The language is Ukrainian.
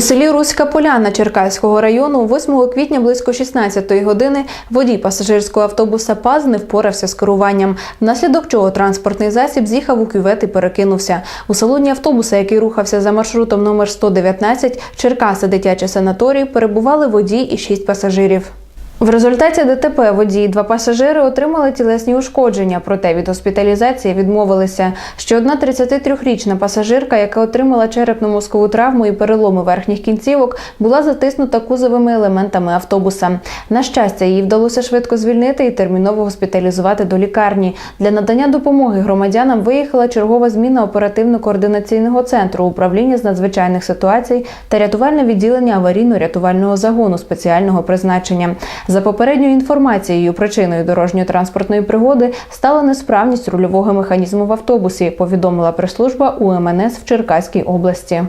Селі Руська Поляна Черкаського району 8 квітня близько 16 години водій пасажирського автобуса ПАЗ не впорався з керуванням, внаслідок чого транспортний засіб з'їхав у кювет і перекинувся. У салоні автобуса, який рухався за маршрутом номер 119 Черкаси дитячий санаторій, перебували водій і шість пасажирів. В результаті ДТП водій і два пасажири отримали тілесні ушкодження, проте від госпіталізації відмовилися. Ще одна 33-річна пасажирка, яка отримала черепно-мозкову травму і переломи верхніх кінцівок, була затиснута кузовими елементами автобуса. На щастя, їй вдалося швидко звільнити і терміново госпіталізувати до лікарні. Для надання допомоги громадянам виїхала чергова зміна оперативно-координаційного центру управління з надзвичайних ситуацій та рятувальне відділення аварійно-рятувального загону спеціального призначення. За попередньою інформацією, причиною дорожньо-транспортної пригоди стала несправність рульового механізму в автобусі, повідомила прес-служба УМНС в Черкаській області.